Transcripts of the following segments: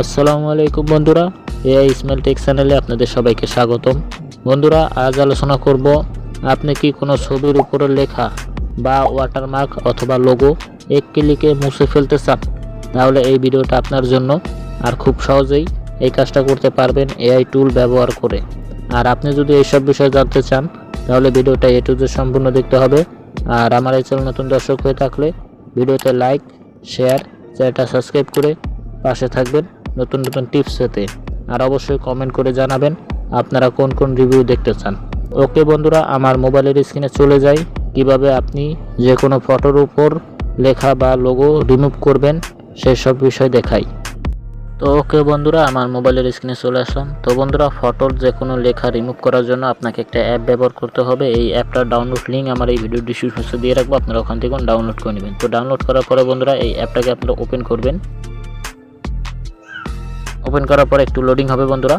আসসালামু আলাইকুম বন্ধুরা, এআই ইসমাইল টেক চ্যানেলে আপনাদের সবাইকে স্বাগতম। বন্ধুরা, আজ আলোচনা করব আপনি কি কোনো ছবির উপরে লেখা বা ওয়াটারমার্ক অথবা লোগো এক ক্লিকে মুছে ফেলতে চান? তাহলে এই ভিডিওটা আপনার জন্য আর খুব সহজেই এই কাজটা করতে পারবেন এআই টুল ব্যবহার করে। আর আপনি যদি এইসব বিষয়ে জানতে চান, তাহলে ভিডিওটা এ টু সম্পূর্ণ দেখতে হবে। আর আমার এই চ্যানেল নতুন দর্শক হয়ে থাকলে ভিডিওতে লাইক শেয়ার চ্যানেলটা সাবস্ক্রাইব করে পাশে থাকবেন নতুন নতুন টিপস পেতে। আর অবশ্যই কমেন্ট করে জানাবেন আপনারা কোন কোন রিভিউ দেখতে চান। ওকে বন্ধুরা, আমার মোবাইলের স্ক্রিনে চলে যাই। কীভাবে আপনি যে কোনো ফটোর উপর লেখা বা লোগো রিমুভ করবেন, সেই সব বিষয় দেখাই। তো ওকে বন্ধুরা, আমার মোবাইলের স্ক্রিনে চলে আসলাম। তো বন্ধুরা ফটোর যে কোনো লেখা রিমুভ করার জন্য আপনাকে একটা অ্যাপ ব্যবহার করতে হবে। এই অ্যাপটার ডাউনলোড লিঙ্ক আমার এই ভিডিও ডিসক্রিপশনে দিয়ে রাখব। আপনারা ওখান থেকে ডাউনলোড করে নেবেন। তো ডাউনলোড করার পরে বন্ধুরা, এই অ্যাপটাকে আপনারা ওপেন করবেন। ওপেন করার পরে একটু লোডিং হবে বন্ধুরা।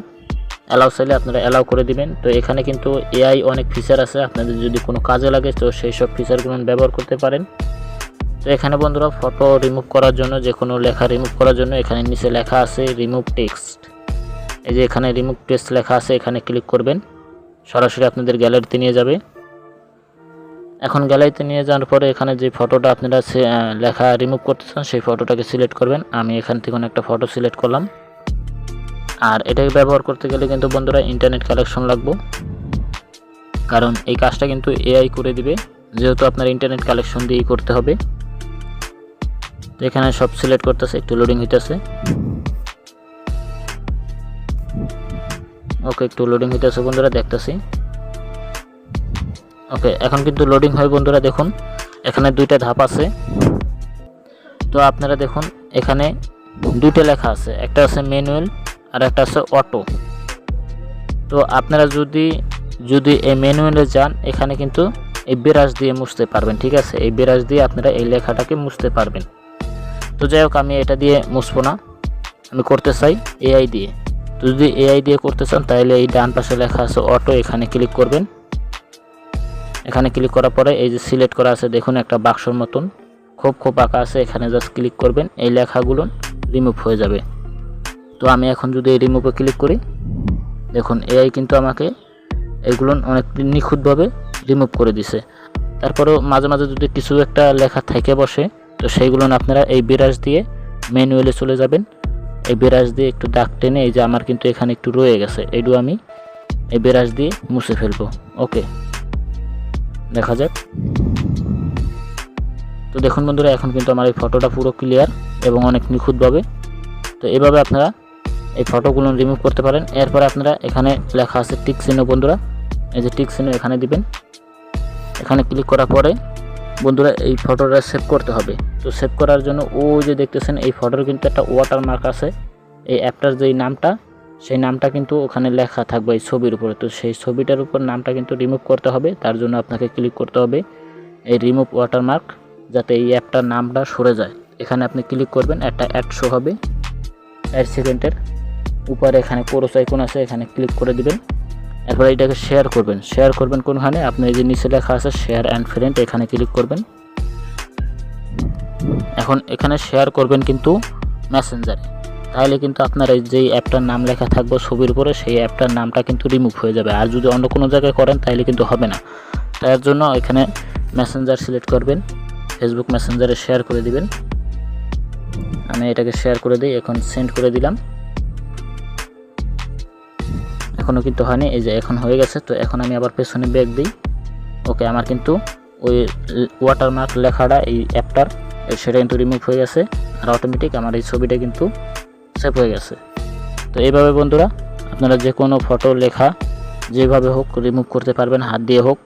অ্যালাউ চাইলে আপনারা অ্যালাউ করে দিবেন। তো এখানে কিন্তু এআই অনেক ফিচার আছে। আপনাদের যদি কোনো কাজে লাগে, তো সেই সব ফিচারগুলো ব্যবহার করতে পারেন। তো এখানে বন্ধুরা ফটো রিমুভ করার জন্য যে কোনো লেখা রিমুভ করার জন্য এখানে নিচে লেখা আছে রিমুভ টেক্সট এই যে এখানে রিমুভ টেক্সট লেখা আছে, এখানে ক্লিক করবেন। সরাসরি আপনাদের গ্যালারিতে নিয়ে যাবে। এখন গ্যালারিতে নিয়ে যাওয়ার পরে এখানে যে ফটোটা আপনারা লেখা রিমুভ করতে চান, সেই ফটোটাকে সিলেক্ট করবেন। আমি এখান থেকে একটা ফটো সিলেক্ট করলাম। আর এটাকে ব্যবহার করতে গেলে কিন্তু বন্ধুরা ইন্টারনেট কালেকশন লাগবে। কারণ এই কাজটা কিন্তু এআই করে দিবে, যেহেতু আপনার ইন্টারনেট কালেকশন দিয়েই করতে হবে। এখানে সব সিলেক্ট করতেছে, একটু লোডিং হইতেছে। ওকে, একটু লোডিং হইতেছে বন্ধুরা, দেখতেছি। ওকে, এখন কিন্তু লোডিং হয় বন্ধুরা, দেখুন। এখানে দুইটা ধাপ আছে। তো আপনারা দেখুন, এখানে দুইটা লেখা আছে। একটা আছে ম্যানুয়াল আর একটা আছে অটো তো আপনারা যদি যদি এই ম্যানুয়ালে যান, এখানে কিন্তু এই বিরাজ দিয়ে মুছতে পারবেন, ঠিক আছে? এই বিরাজ দিয়ে আপনারা এই লেখাটাকে মুছতে পারবেন। তো যাই হোক, আমি এটা দিয়ে মুছবো না। আমি করতে চাই এআই দিয়ে। তো যদি এআই দিয়ে করতে চান, তাহলে এই ডান পাশে লেখা আছে অটো এখানে ক্লিক করবেন। এখানে ক্লিক করার পরে এই যে সিলেক্ট করা আছে, দেখুন একটা বাক্সর মতন। খোপ খোপ আঁকা আছে, এখানে জাস্ট ক্লিক করবেন। এই লেখাগুলো রিমুভ হয়ে যাবে। তো আমি এখন যদি রিমুভে ক্লিক করি, দেখুন এআই কিন্তু আমাকে এগুলো অনেক নিখুঁতভাবে রিমুভ করে দিছে। তারপরেও মাঝে মাঝে যদি কিছু একটা লেখা থেকে বসে, তো সেইগুলো আপনারা এই বিরাজ দিয়ে ম্যানুয়ালে চলে যাবেন। এই বিরাজ দিয়ে একটু দাগ টেনে এই যে আমার কিন্তু এখানে একটু রয়ে গেছে এইটু আমি এই বিরাজ দিয়ে মুছে ফেলব। ওকে, দেখা যাক। তো দেখুন বন্ধুরা, এখন কিন্তু আমার এই ফটোটা পুরো ক্লিয়ার এবং অনেক নিখুঁতভাবে। তো এভাবে আপনারা এই ফটোগুলো রিমুভ করতে পারেন। এরপরে আপনারা এখানে লেখা আছে টিক চিহ্ন, বন্ধুরা। এই যে টিক চিহ্ন এখানে দিবেন। এখানে ক্লিক করার পরে, বন্ধুরা, এই ফটোটা সেভ করতে হবে। তো সেভ করার জন্য ও যে দেখতেছেন, এই ফটোর কিন্তু একটা ওয়াটার মার্ক আছে। এই অ্যাপটার যেই নামটা, সেই নামটা কিন্তু ওখানে লেখা থাকবে এই ছবির উপরে। তো সেই ছবিটার উপর নামটা কিন্তু রিমুভ করতে হবে। তার জন্য আপনাকে ক্লিক করতে হবে এই রিমুভ ওয়াটারমার্ক যাতে এই অ্যাপটার নামটা সরে যায়। এখানে আপনি ক্লিক করবেন, একটা অ্যাড শো হবে। চার সেকেন্ডের উপরে এখানে কোরস আইকন আছে, এখানে ক্লিক করে দিবেন। এরপর এটাকে শেয়ার করবেন। শেয়ার করবেন কোনখানে? আপনি এই যে নিচে লেখা আছে শেয়ার অ্যান্ড ফ্রেন্ড এখানে ক্লিক করবেন। এখন এখানে শেয়ার করবেন কিন্তু মেসেঞ্জারে তাহলে কিন্তু আপনার এই যেই অ্যাপটার নাম লেখা থাকবে ছবির উপরে, সেই অ্যাপটার নামটা কিন্তু রিমুভ হয়ে যাবে। আর যদি অন্য কোনো জায়গায় করেন, তাহলে কিন্তু হবে না। তার জন্য এখানে মেসেঞ্জার সিলেক্ট করবেন। ফেসবুক মেসেঞ্জারে শেয়ার করে দিবেন। আমি এটাকে শেয়ার করে দিই, এখন সেন্ড করে দিলাম। এখনও কিন্তু হয়নি, এই যে এখন হয়ে গেছে, তো এখন আমি আবার পেছনে ব্যাক দিই। ওকে আমার কিন্তু ওই ওয়াটারমার্ক লেখাটা, এই অ্যাপটার সেটা কিন্তু রিমুভ হয়ে গেছে, আর অটোমেটিক আমার এই ছবিটা কিন্তু সেভ হয়ে গেছে। তো এইভাবে বন্ধুরা, আপনারা যে কোনো ফটো লেখা, যেভাবে হোক রিমুভ করতে পারবেন, হাত দিয়ে হোক,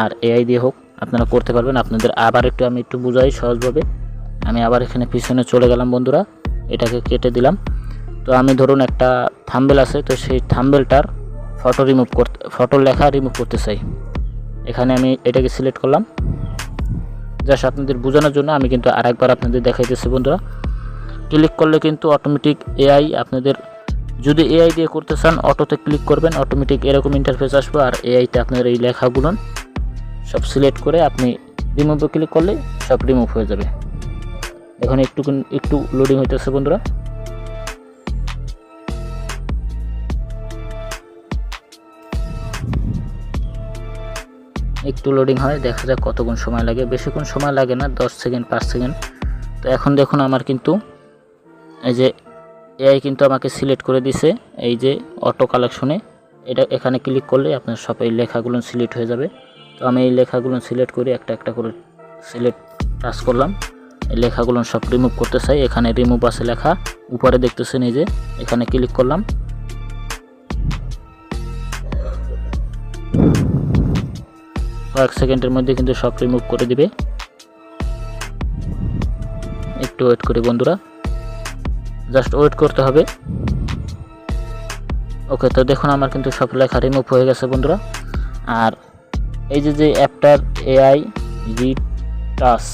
আর এআই দিয়ে হোক, আপনারা করতে পারবেন। আপনাদের আবার একটু, আমি একটু বুঝাই সহজভাবে। আমি আবার এখানে পিছনে চলে গেলাম বন্ধুরা, এটাকে কেটে দিলাম। তো আমি ধরুন একটা থাম্বেল আছে, তো সেই থাম্বেলটার ফটো রিমুভ করতে ফটো লেখা রিমুভ করতে চাই। এখানে আমি এটাকে সিলেক্ট করলাম। জাস্ট আপনাদের বোঝানোর জন্য আমি কিন্তু আরেকবার আপনাদের দেখাইতেছি বন্ধুরা। ক্লিক করলে কিন্তু অটোমেটিক এআই আপনাদের, যদি এআই দিয়ে করতে চান, অটোতে ক্লিক করবেন অটোমেটিক এরকম ইন্টারফেস আসবে আর এআইতে আপনার এই লেখাগুলো সব সিলেক্ট করে আপনি রিমুভে ক্লিক করলে সব রিমুভ হয়ে যাবে। এখন একটু একটু লোডিং হইতেছে বন্ধুরা। একটু লোডিং হয়, দেখা যাক কতক্ষণ সময় লাগে। বেশিক্ষণ সময় লাগে না, দশ সেকেন্ড, পাঁচ সেকেন্ড। তো এখন দেখুন আমার কিন্তু, এই যে এআই কিন্তু আমাকে সিলেক্ট করে দিছে, এই যে অটো কালেকশনে এটা এখানে ক্লিক করলে আপনার সব এই লেখাগুলো সিলেক্ট হয়ে যাবে। তো আমি এই লেখাগুলো সিলেক্ট করে একটা একটা করে সিলেক্ট টাচ করলাম। এই লেখাগুলো সব রিমুভ করতে চাই। এখানে রিমুভ আছে লেখা। উপরে দেখতেছেন এই যে, এখানে ক্লিক করলাম। কয়েক সেকেন্ডের মধ্যে কিন্তু সব রিমুভ করে দিবে। একটু ওয়েট করি বন্ধুরা। জাস্ট ওয়েট করতে হবে। ওকে তো দেখুন আমার কিন্তু সব লেখা রিমুভ হয়ে গেছে বন্ধুরা। আর এই যে যে অ্যাপটার এআই রিটাস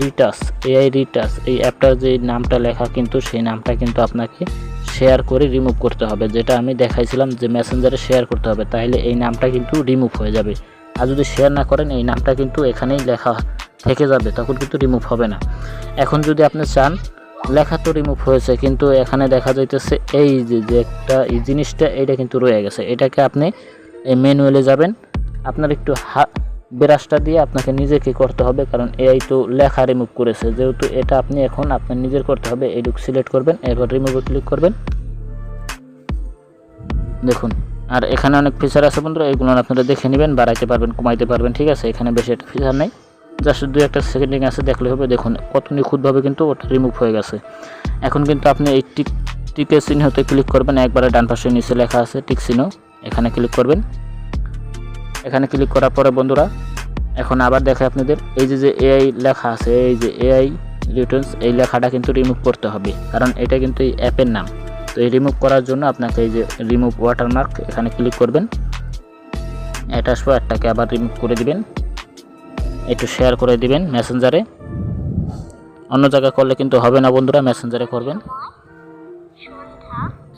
রিটাস এআই রিটাস এই অ্যাপটার যে নামটা লেখা কিন্তু সেই নামটা কিন্তু আপনাকে শেয়ার করে রিমুভ করতে হবে। যেটা আমি দেখাইছিলাম যে মেসেঞ্জারে শেয়ার করতে হবে, তাহলে এই নামটা কিন্তু রিমুভ হয়ে যাবে। আর যদি শেয়ার না করেন, এই নামটা কিন্তু এখানেই লেখা থেকে যাবে, তখন কিন্তু রিমুভ হবে না। এখন যদি আপনি চান, লেখা তো রিমুভ হয়েছে, কিন্তু এখানে দেখা যাইতেছে এই যে একটা এই জিনিসটা এটা কিন্তু রয়ে গেছে। এটাকে আপনি এই ম্যানুয়ালে যাবেন, আপনার একটু হা ব্রাশটা দিয়ে আপনাকে নিজেকে করতে হবে, কারণ এআই তো লেখা রিমুভ করেছে। যেহেতু এটা আপনি এখন আপনার নিজের করতে হবে এইটুকু সিলেক্ট করবেন, এরপর রিমুভে ক্লিক করবেন। দেখুন আর এখানে অনেক ফিচার আছে বন্ধুরা, এগুলো আপনারা দেখে নেবেন, বাড়াইতে পারবেন, কমাইতে পারবেন, ঠিক আছে? এখানে বেশি একটা ফিচার নেই। জাস্ট দুই একটা সেকেন্ডিং আছে, দেখলে হবে। দেখুন কত নিখুঁতভাবে কিন্তু ওটা রিমুভ হয়ে গেছে। এখন কিন্তু আপনি এই টিক, টিকের চিহ্নতে ক্লিক করবেন, একবারে ডান পাশে নিচে লেখা আছে টিক চিহ্ন, এখানে ক্লিক করবেন। এখানে ক্লিক করার পরে বন্ধুরা, এখন আবার দেখে আপনাদের, এই যে যে এআই লেখা আছে, এই যে এআই রিটার্নস এই লেখাটা কিন্তু রিমুভ করতে হবে। কারণ এটা কিন্তু এই অ্যাপের নাম। তো এই রিমুভ করার জন্য আপনাকে এই যে রিমুভ ওয়াটারমার্ক এখানে ক্লিক করবেন। অ্যাটাচ একটাকে আবার রিমুভ করে দিবেন। একটু শেয়ার করে দিবেন মেসেঞ্জারে অন্য জায়গায় করলে কিন্তু হবে না বন্ধুরা মেসেঞ্জারে করবেন।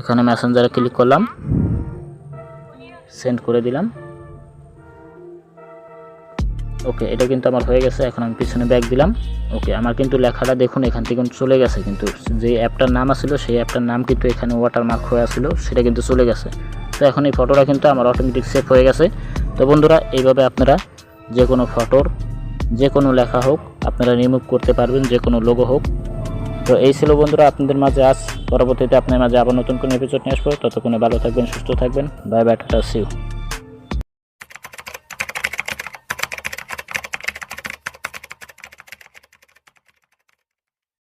এখানে মেসেঞ্জারে ক্লিক করলাম। সেন্ড করে দিলাম। ওকে, এটা কিন্তু আমার হয়ে গেছে, এখন আমি পিছনে ব্যাক দিলাম। ওকে, আমার কিন্তু লেখাটা দেখুন, এখান থেকে চলে গেছে, কিন্তু যে অ্যাপটার নাম আসছিল সেই অ্যাপটার নাম কিন্তু এখানে ওয়াটারমার্ক হয়ে আসছিল সেটা কিন্তু চলে গেছে। তো এখন এই ফটোটা কিন্তু আমার অটোমেটিক সেভ হয়ে গেছে। তো বন্ধুরা, এইভাবে আপনারা যে কোনো ফটোর যে কোনো লেখা হোক, আপনারা রিমুভ করতে পারবেন, যে কোনো লোগো হোক। তো এই ছিল বন্ধুরা, আপনাদের মাঝে আজ, পরবর্তীতে আপনার মাঝে আবার নতুন কোনো এপিসোড নিয়ে আসব। ততক্ষণে ভালো থাকবেন, সুস্থ থাকবেন। Bye bye tata see you